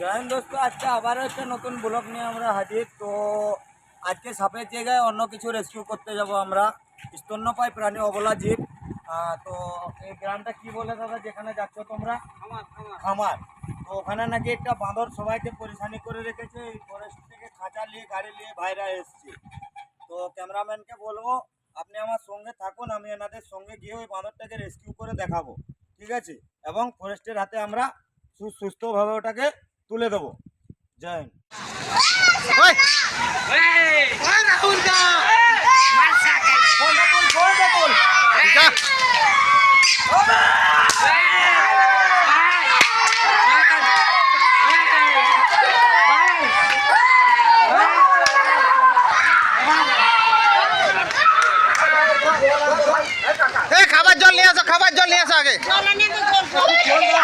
Join দোস্ত আজকে আবার একটা নতুন ব্লগ নিয়ে আমরা হাজির। তো আজকে সাপের জায়গায় অন্য কিছু রেস্কিউ করতে যাব আমরা। স্তন্যপায়ী প্রাণী অবলা জীব। তো এই গ্রামটা কি বলে দাদা যেখানে যাচ্ছ তোমরা? খামার তো ওখানে নাকি একটা বাঁদর সবাইকে পরেশানি করে রেখেছে এই ফরেস্ট থেকে খাঁচা নিয়ে গাড়ি নিয়ে বাইরে এসছে। তো ক্যামেরাম্যানকে বলব আপনি আমার সঙ্গে থাকুন আমি এনাদের সঙ্গে গিয়ে ওই বাঁদরটাকে রেস্কিউ করে দেখাবো। ঠিক আছে? এবং ফরেস্টের হাতে আমরা সুস্থভাবে ওটাকে তুলে দেবো। জয় খাবার জল নিয়ে আসো খাবার জল নিয়ে আসো আগে।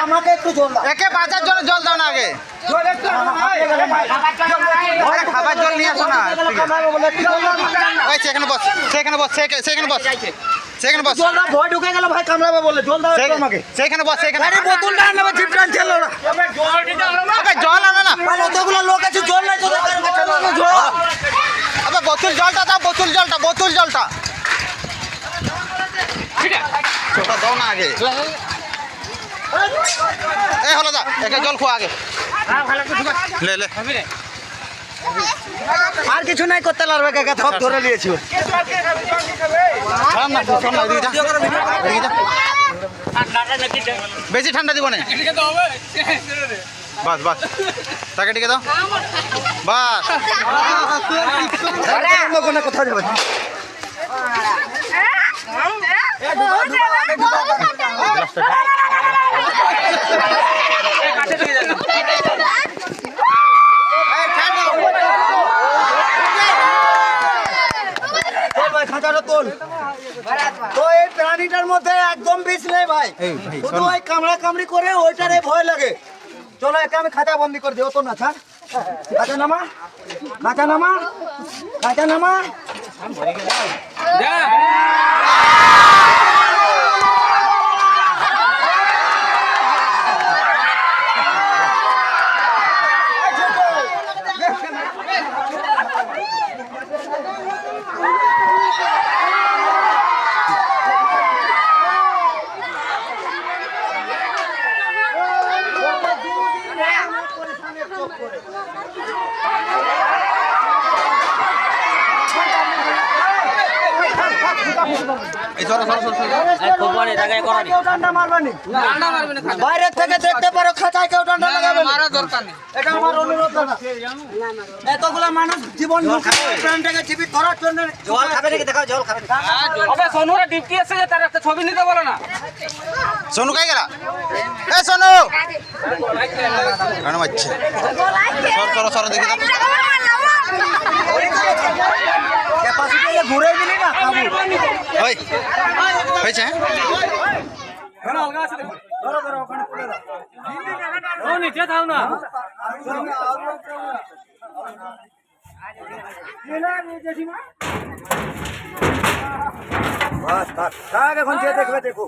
আমাকে একটু জল দাও। একে বাঁচার জন্য জল দাও না আগে। জল নিয়ে আসো না সেখানে সেখানে বস সেখানে- ভয় ঢুকে গেল ভাই বলে সেখানে- বস সেখানে আরে বোতলটা না জল আনো না আর অতগুলো লোক আছে জল নাই বোতল জলটা দাও বোতল জলটা বোতল জলটা দাও না আগে এই হলো দা একে জল খোয়া আগে লে লে আর কিছু নাই করতে পারবে কাকা সব ধরে নিয়েছি বেশি ঠান্ডা দিব না বাস বাস তাকে টিকে দাও বাস কোনো কোথাও যাবে তো এই প্রাণীটার মধ্যে একদম বিষ নেই ভাই শুধু ওই কামড়া কামড়ি করে ওইটারে ভয় লাগে চলো একে আমি খাঁচা বন্দি করে দিও তো না ছাড় খাঁচা নামা খাঁচা নামা খাঁচা নামা এই সরো সরো সরো সরো। কেউ ডান্ডা মারবে নি। বাইরে থেকে দেখতে পারো খাঁচায় কেউ ডান্ডা লাগাবে না। এটা আমার অনুরোধ দাদা এতগুলা মানুষ জীবন প্রাণটাকে জীবিত ধরার জন্য জল খাবে নাকি দেখাও জল খাবে আবে সোনুরা এসে যে তার একটা ছবি নিতে বলো না সোনু কাই গেলা এ সোনু সর সরো সরো দেখি ঘুরে দিলি না? হয়েছে হ্যাঁ? ধরো ধরো ওখানে খুলে দাও। ও নিচে থাও না। বাস থাক থাক এখন যে দেখবে দেখো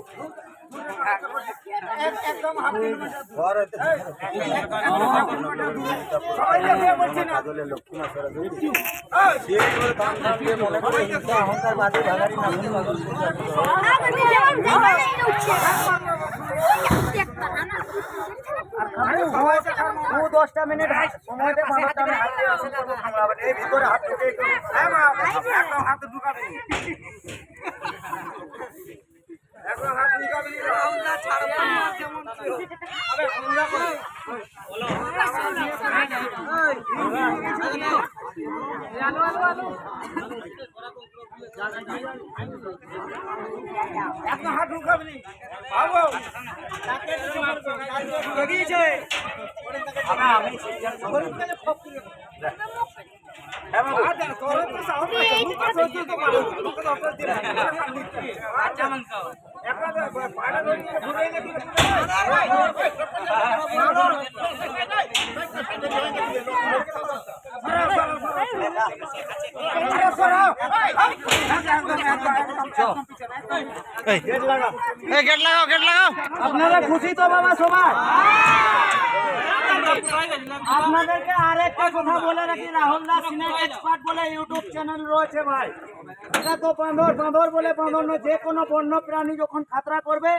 দশটা মিনিট কামড়াবে এই ভিতরে হাত ঢুকে হ্যাঁ হাতে ঢুকাবে। একদম হাত ঢুকাবে না ছাড়বে না যেমন আবে হামলা করে একদম হাত ঢুকাবে নি ভাগো তাকে কিছু মারছো লাগিয়েছে আমি এই গেট লাগাও গেট লাগাও। আপনারা খুশি তো বাবা সবাই। আপনাদেরকে আরেকটা কথা বলে রাখি, রাহুল দাস এক্সপার্ট বলে ইউটিউব চ্যানেল রয়েছে ভাই। এটা তো বাঁদর বাঁদর বলে বাঁদর নয়, যে কোনো বন্য প্রাণী যখন খাতরা করবে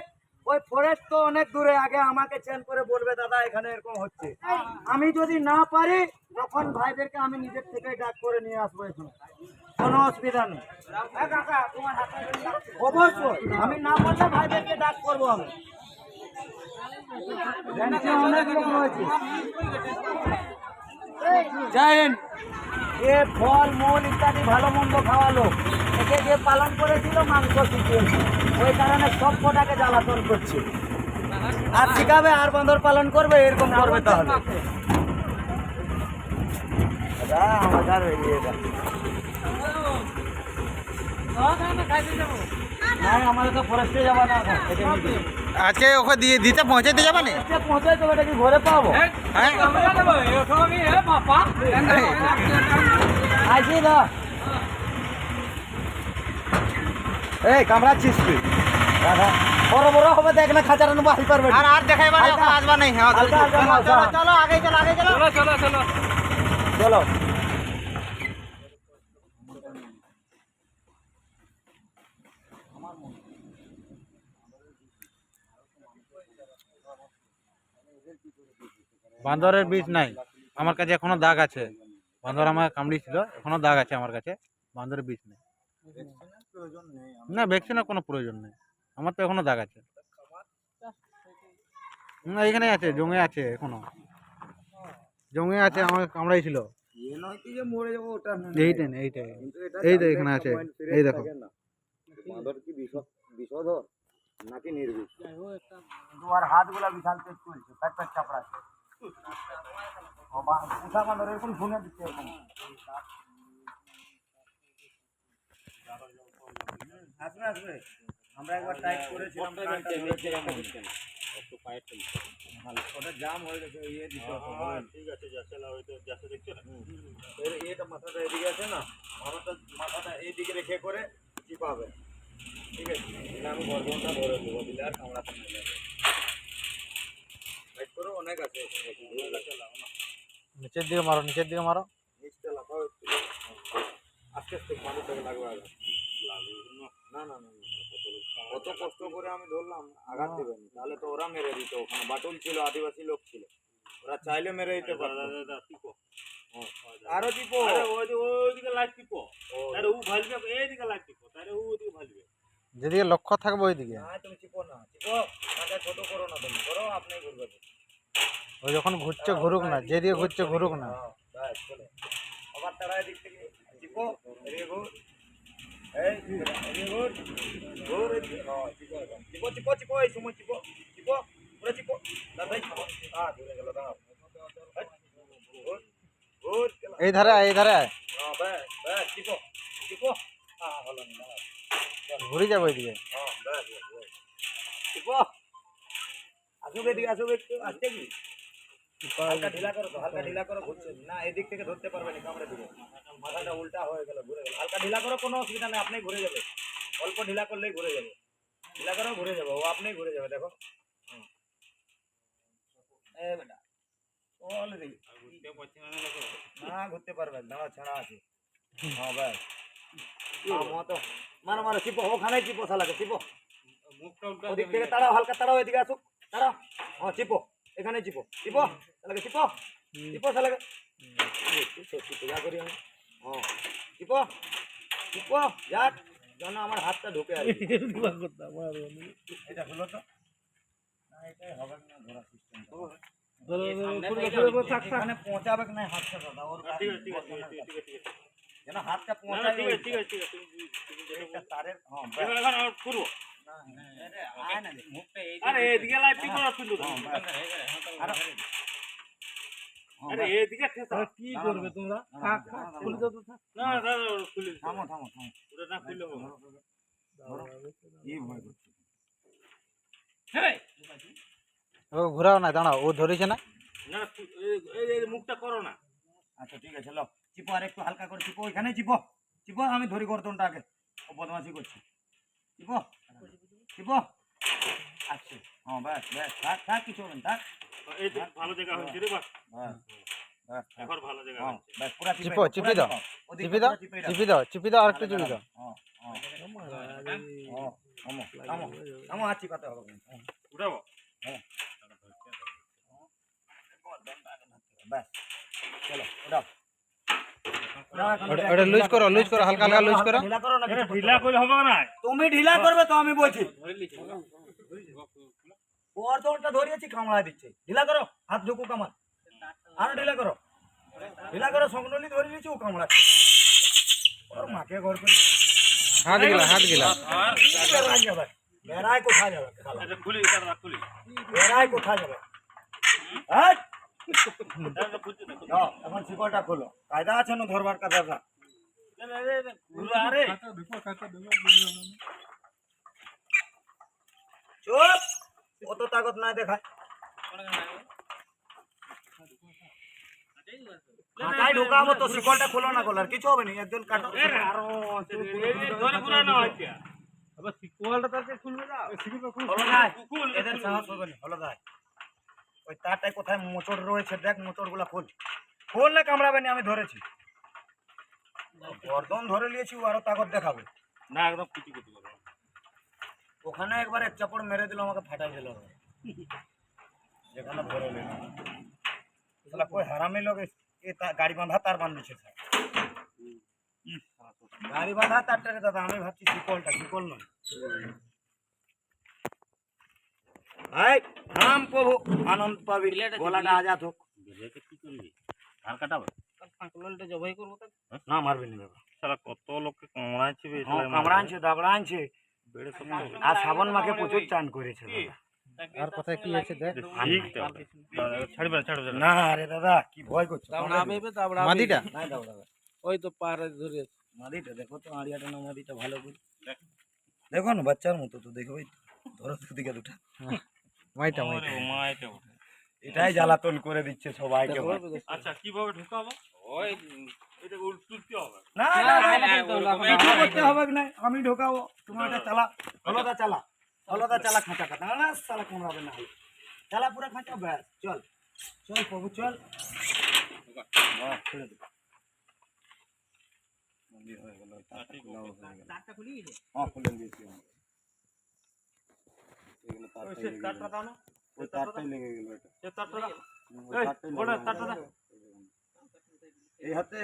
ওই ফরেস্ট তো অনেক দূরে আগে আমাকে চেন করে বলবে দাদা এখানে এরকম হচ্ছে। আমি যদি না পারি তখন ভাইদেরকে আমি নিজের থেকে ডাক করে নিয়ে আসব এখানে। কোনো অসুবিধা নেই। অবশ্যই। আমি না পারলে ভাইদেরকে ডাক করব আমি। জয় হিন্দ। এ ফল মূল ইত্যাদি ভালো মন্দ খাওয়ালো একে যে পালন করেছিল মাংস শিখিয়েছে ওই কারণে সব কটাকে জ্বালাতন করছে। আর শিখাবে আর বাঁদর পালন করবে এরকম করবে তাহলে। যাবা না এখন এটা নিয়ে। আজকে ওকে দিয়ে দিতে পৌঁছাতে যাবে না? পৌঁছাই তো এটা কি ঘরে পাবো? হ্যাঁ। আইসি না। এই কামড়াচ্ছিস তুই। বড় বড় হবে দেখ না খাঁচার বাহির পারবে আর আর দেখাইবা না ওকে আসবা নাই হ্যাঁ চলো। চলো আগে চলো আগে চলো। চলো চলো চলো। চলো। বান্দরের বীজ নাই। আমার কাছে এখনও দাগ আছে। বান্দর আমাকে কামড়িয়েছিল এখনও দাগ আছে আমার কাছে। বান্দরের বীজ নেই। না ভ্যাকসিনের কোনো প্রয়োজন নেই। আমার তো এখনও দাগ আছে। না এখানে আছে জঙ্গে আছে এখনও। জঙ্গে আছে আমাকে কামড়াইছিল এ নয় কি যে মরে যাব ওটা না। এইটাই এইটাই কিন্তু এই এখানে আছে। এই দেখো। বাঁদর কি বিষধ বিষধর নাকি নির্বিষ? তোমার হাতগুলা বিশাল পেট চলছে পেট পেট চাপড়াচ্ছে। ও বাঁদর এরকম শুনে দিচ্ছে এরকম আসবে আসবে। আমরা একবার টাইট করেছিলাম ওটা জাম হয়ে গেছে ইয়ে দিতে ঠিক আছে যাচ্ছে দেখছ না। এর এটা মাথাটা এদিকে আছে না? মাথাটা মাথাটা এইদিকে রেখে করে চিপাবে ঠিক আছে আমি গর্দনটা ধরে দেবো দিলে আর কামড়াতে না যাবে টাইট করো অনেক আছে নিচের দিকে মারো নিচের দিকে মারো। নিচটা লাফাও একটু। আস্তে আস্তে পানি থেকে লাগবে আঘাত না না না না কত কষ্ট করে আমি ধরলাম আঘাত দেবেন তাহলে তো ওরা মেরে দিত ওখানে বাটুল ছিল আদিবাসী লোক ছিল ওরা চাইলে মেরে দিতে পারতো। হ্যাঁ। আরও টিপো। যেদিকে লক্ষ্য থাকবে ওইদিকে। না তুমি চিপো না চিপো কাঁটা ছোট করো না তুমি করো আপনি ঘুরবে ওই যখন ঘুরছে ঘুরুক না যেদিকে ঘুরছে ঘুরুক না। হ্যাঁ, ব্যাস, চলো। আবার তারা দিক থেকে চিপো এদিকে ঘুর। এই এদিকে ঘুর ঘুর এদিকে হ্যাঁ, চিপো একদম। চিপো চিপো চিপো এই সময় চিপো চিপো পুরো চিপো দাদাই চিপো হ্যাঁ ঘুরে গেল দাঁড়াও এই, ঘুর ঘুর গেল। এই ধারে আয়, এই ধারে আয়। হ্যাঁ ব্যাস ব্যাস চিপো চিপো হ্যাঁ হলো না দাঁড়াও ঘুরে যাবে ওইদিকে হ্যাঁ ব্যাস ব্যাস ব্যাস চিপো আসুক এদিকে আসুক একটু আসছে কি হালকা ঢিলা করো তো হালকা ঢিলা করো ঘুরছে না এদিক থেকে ধরতে পারবে না কামড়ে দিবে। মাথাটা উল্টা হয়ে গেল ঘুরে গেল। হালকা ঢিলা করো কোনো অসুবিধা নেই আপনি ঘুরে যাবে। অল্প ঢিলা করলেই ঘুরে যাবে। ঢিলা করো ঘুরে যাবে ও আপনি ঘুরে যাবে দেখো। হুম। এ বেটা চল রে না ঘুরতে পারবে দাঁড়া ছাড়া আছে। হ্যাঁ ব্যাস। আমার তো মারো মারো চিপো ওখানে চিপো শালাকে চিপো। ওদিক থেকে তাড়াও হালকা তাড়াও এদিকে আসুক। তাড়াও। হ্যাঁ চিপো। এখানে চিপো চিপো শালাকে চিপো চিপো সত্যি পূজা করি আমি। হ্যাঁ চিপো চিপো যাক যেন আমার হাতটা ঢুকে আর এটা হলো তো। না এটাই হবে না ধরা সিস্টেম পৌঁছাবে না হাতটা দাদা ওর যেন হাতটা পৌঁছায় এইটা তারের হ্যাঁ আরে আরে এদিকে লাইট কি করছ কিন্তু আরও আরে এদিকে ঠেসা কি করবে তোমরা থাক থাক খুলে দাও তো থাক না না খুলে থামো থামো থামো ওটা না খুলে হবে ধরো কি ভয় করছে হ্যাঁ ও ঘুরাও না দাঁড়াও ও ধরেছে না না তু- এই- এই এই মুখটা করো না আচ্ছা ঠিক আছে লো চিপো আর একটু হালকা করে চিপো ওইখানে চিপো চিপো আমি ধরি গর্দনটা আগে ও বদমাশি করছি চিপো চিপো আচ্ছা হ্যাঁ ব্যাস ব্যাস থাক থাক কিছু হবে না থাক এই তো ভালো জায়গা হচ্ছে রে বাস। এবার ভালো জায়গা হ্যাঁ, হচ্ছে ব্যাস পুরা চিপো, দাও, চিপি দাও। চিপি দাও চিপে দাও। চিপি দাও চিপি দাও আর একটু চিপি দাও হ্যাঁ, হ্যাঁ। হ্যাঁ, থামো, থামো, থামো, আর চিপাতে হবে না। হ্যাঁ, উঠাবো চলো, ওঠাও। ওঠাও এখন, ওটা ওটা লুজ করো লুজ করো হালকা হালকা লুজ করো ঢিলা করো না কিছু করতে ঢিলা হবে না। করে হবে না তুমি ঢিলা করবে তো আমি বলছি ওর তো ওটা ধরিয়েছি কামড়া দিচ্ছে ঢিলা করো হাত ঢুকু কামার আরও ঢিলা করো ঢিলা করো সংনলি ধরে নিয়েছি ও কামড়াচ্ছে ওর মাকে ঘর করে হাত গিলা হাত গিলা বেড়ায় যাবে বেড়ায় কোথায় যাবে শালা? আচ্ছা খুলি তারা খুলি বেড়ায় কোথায় যাবে হ্যাঁ এখন শিকড়টা খোলো। কায়দা আছে না ধরবার কায়দা চুপ! অত তাকত না দেখায়। মাথায় ঢোকাবো তো শিকড়টা খোলো না খোলার কিছু হবে না একজন কাটো। পুরানো হচ্ছে না এদের সাহস হবে না হলো না ওই তারটায় কোথায় মোচড় রয়েছে দেখ মোচড়গুলা খোঁজ না কামড়াবে না আমি ধরেছি। গর্দন ধরে নিয়েছি ও আরও তাকত দেখাবে। না একদম কুচি কুচি ওখানে একবার এক চাপড় মেরে দিল আমাকে ফাটাই দিল। যেখানে ধরে নিল শালা কই হারামি লোক এ- গাড়ি বাঁধা তার বাঁধিছে স্যার গাড়ি বাঁধা তারটাকে দাদা আমি ভাবছি শিকলটা শিকল নয়। ভাই নাম প্রভু আনন্দ পাবি গলাটা আজাদ হোক। বিলেতে কি করবি? ধান কাটাবে? না মারবি না বাবা শালা কত লোককে কামড়াচ্ছে বে হ্যাঁ, আর শ্রাবণ মাকে প্রচুর চান করেছে দাদা। আর কোথায় কি আছে দেখ। ঠিক তো। ছাড়বে না ছাড়বে না। না দাদা কি ভয় করছ? মাদিটা ওই তো পারে ধরে মাদিটা দেখো তো আড়িয়াটা না মাদিটা ভালো করে। দেখো। না বাচ্চার মতো তো দেখো ওই ধরো দুদিকে দুটা। মাইটা মাইটা ওঠে। এটাই জ্বালাতন করে দিচ্ছে সবাইকে আচ্ছা কীভাবে ঢুকাবো ওই এটা উল্ট হবে না না, না, কিছু করতে হবে না আমি ঢোকাবো তুমি ওটা চালা হলদা চালা হলদা চালা খাঁচা খাঁচা না চালা কামড়াবে না চালা পুরো খাঁচা ব্যাস চল চল প্রভু চল বাহ, ছেড়ে। হয়ে গেল, হয়ে। হ্যাঁ, খুলে দিয়েছি। এগুলো তারটাই লেগে গেল। ওই তারটাই লেগে গেল এটা। হুম, ওই তারটাই লেগে এই হাতে